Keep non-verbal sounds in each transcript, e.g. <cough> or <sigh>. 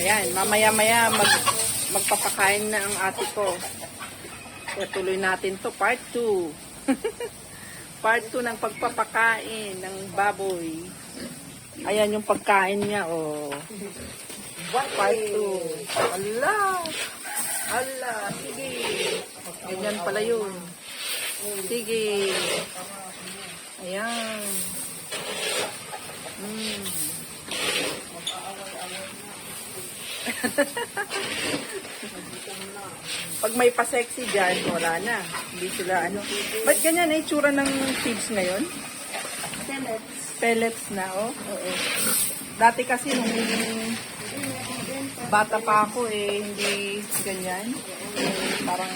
Ayan, mamaya-maya mag, magpapakain na ang ate ko. Kaya tuloy natin to, part 2. <laughs> part 2 ng pagpapakain ng baboy. Ayan yung pagkain niya, oh. Part 2. Ala! Ala, sige. Ganyan pala yun. Sige. Ayan. Mm. Pag may pa-sexy dyan, wala na. Hindi sila ano. Ba't ganyan na itsura ng feeds ngayon? Pellets. Pellets na, oh. Oo. Dati kasi nung bata pa ako eh, hindi ganyan. Eh, parang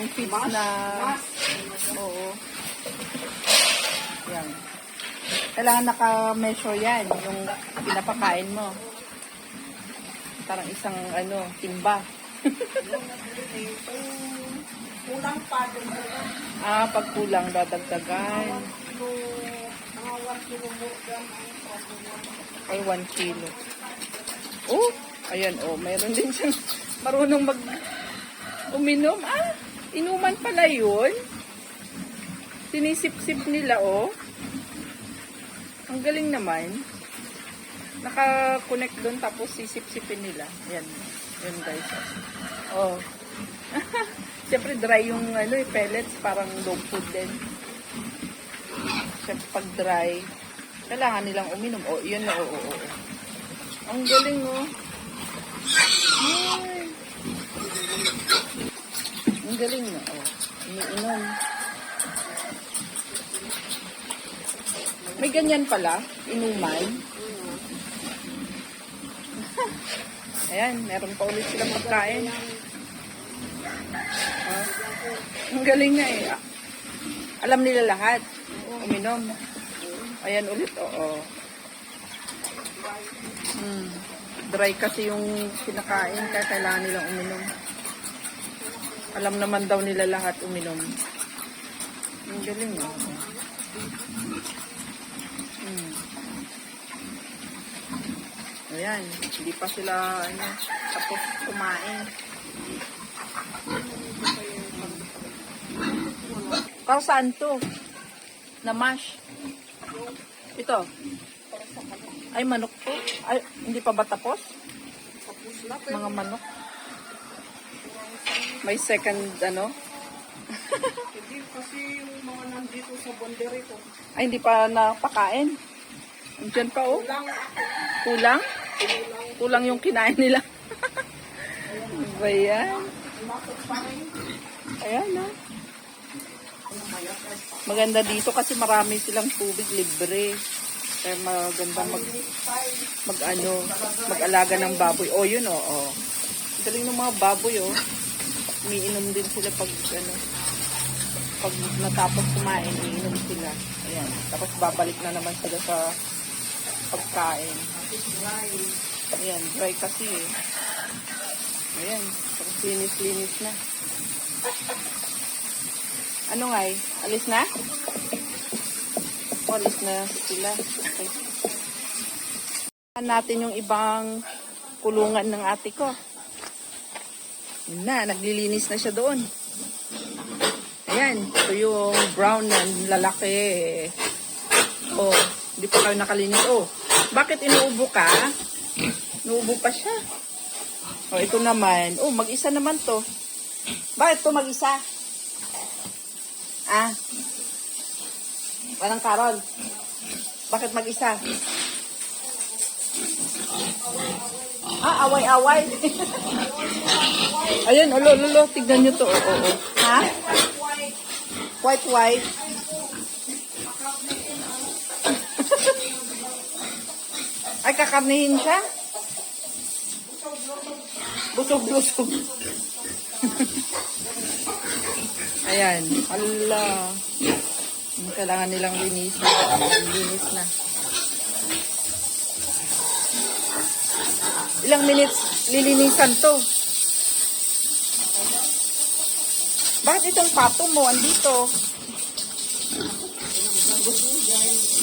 yung feeds na... Oo. Yan. Kailangan naka-measure yan, yung pinapakain mo. Parang isang ano, timba. Kulang pa din. Ah, pag kulang dadagdagan. Kilo, mga 1 kilo mo gram ang presyo Ay, 1 kilo. Oh, ayan, oh, mayroon din siyang <laughs> marunong mag uminom. Ah, inuman pala yun. Sinisip-sip nila, oh. Ang galing naman. Naka-connect doon tapos sisip-sipin nila. Yan. Yan guys. Oh. <laughs> Siyempre dry yung ano, eh, pellets, parang dog food din. Siyempre pag dry, kailangan nilang uminom. Oh, yun na, oo, oo, oo. Ang galing, oh. Ay. Ang galing na, oh. Iniinom. May ganyan pala, inuman. Ayan, meron pa ulit silang pagkain. Ah, ang galing na eh. Alam nila lahat. Uminom. Ayan ulit, oo. Hmm. Dry kasi yung kinakain, kaya kailangan nilang uminom. Alam naman daw nila lahat uminom. Ang galing, oh. Hmm. Ayan, hindi pa sila ano, tapos kumain. Para saan to? Na mash? Ito. Ay, manok to? Ay, hindi pa ba tapos? Tapos na. Mga manok. May second, ano? <laughs> hindi kasi yung mga nandito sa bondere ko. Ay, hindi pa napakain. Diyan pa, oh. Kulang. Kulang? Kulang yung kinain nila. <laughs> Ba yan? Ayan, ah. Maganda dito kasi marami silang tubig libre. Kaya maganda mag, mag ano, mag-alaga ng baboy. Oh, yun, oh. oh. Galing ng mga baboy, oh. Umiinom din sila pag, ano, pag natapos kumain, iinom sila. Ayan. Tapos babalik na naman sila sa pagkain. Ayan, dry kasi eh. Ayan, tapos linis-linis na. Ano nga eh? Alis na? O, alis na sila. Okay. Natin yung ibang kulungan ng ate ko. Yun na, naglilinis na siya doon. Ayan, ito yung brown na lalaki. Oh, hindi pa kayo nakalinis. Oh, bakit inuubo ka? Inuubo pa siya. Oh, ito naman. Oh, mag-isa naman to. Bakit to mag-isa? Ah. Walang Carol. Bakit mag-isa? Ah, away-away. <laughs> Ayun, ulo, ulo, tignan nyo to. Oo, oo. Ha? White, white. Ay, kakarnihin siya? Busog-busog. Ayan. Yung Kailangan nilang linisan. Linis na. Ilang minutes lilinisan to? Bakit itong pato mo andito? Ano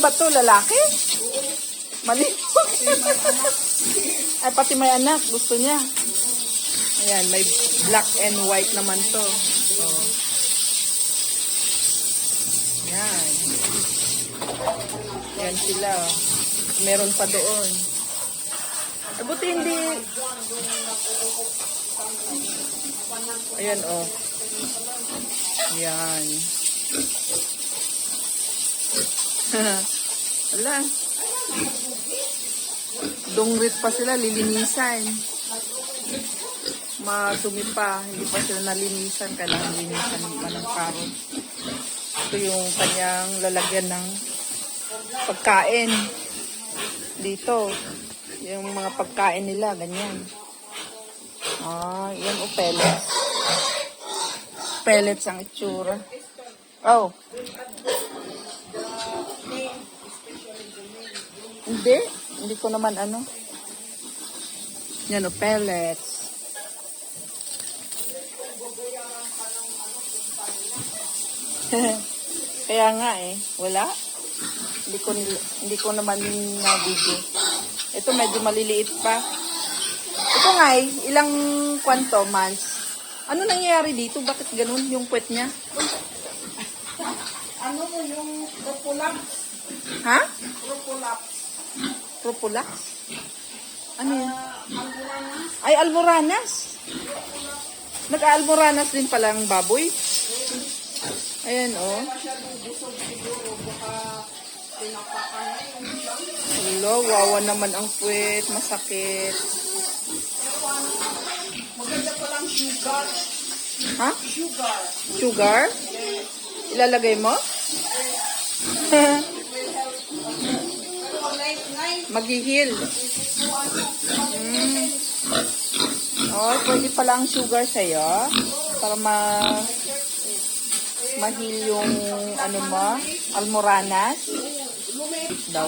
ba to? Lalaki? Mali. Ay, pati may anak. Gusto niya. Ayan, may black and white naman to. Oh. Yan. Yan sila. Meron pa doon. Eh, buti hindi... Ayan, oh. Yan. <laughs> Wala. Dungrit pa sila, lilinisan. Madumi pa, hindi pa sila nalinisan. Kailangan linisan pa ng karot. Ito yung kanyang lalagyan ng pagkain. Dito. Yung mga pagkain nila, ganyan. Ah, yan o pellets. Pellets ang itsura. Oh. Hindi. Hindi ko naman ano. Yan o, pellets. <laughs> Kaya nga eh, wala. Hindi ko hindi ko naman na video. Ito medyo maliliit pa. Ito nga eh, ilang kwanto months. Ano nangyayari dito? Bakit ganun yung puwet niya? Ano mo yung propulap? Ha? Propulap. Propulax? Ano yan? Almoranas. Ay, almoranas. Nag-almoranas din pala ang baboy. Ayan, oh. Hello, wawa naman ang puwet. Masakit. Maganda palang sugar. Ha? Sugar. Sugar? Ilalagay mo? <laughs> Maghihil. Mm. Oh, pwede pala ang sugar sa'yo. Para ma... Mahil yung ano mo, almoranas daw.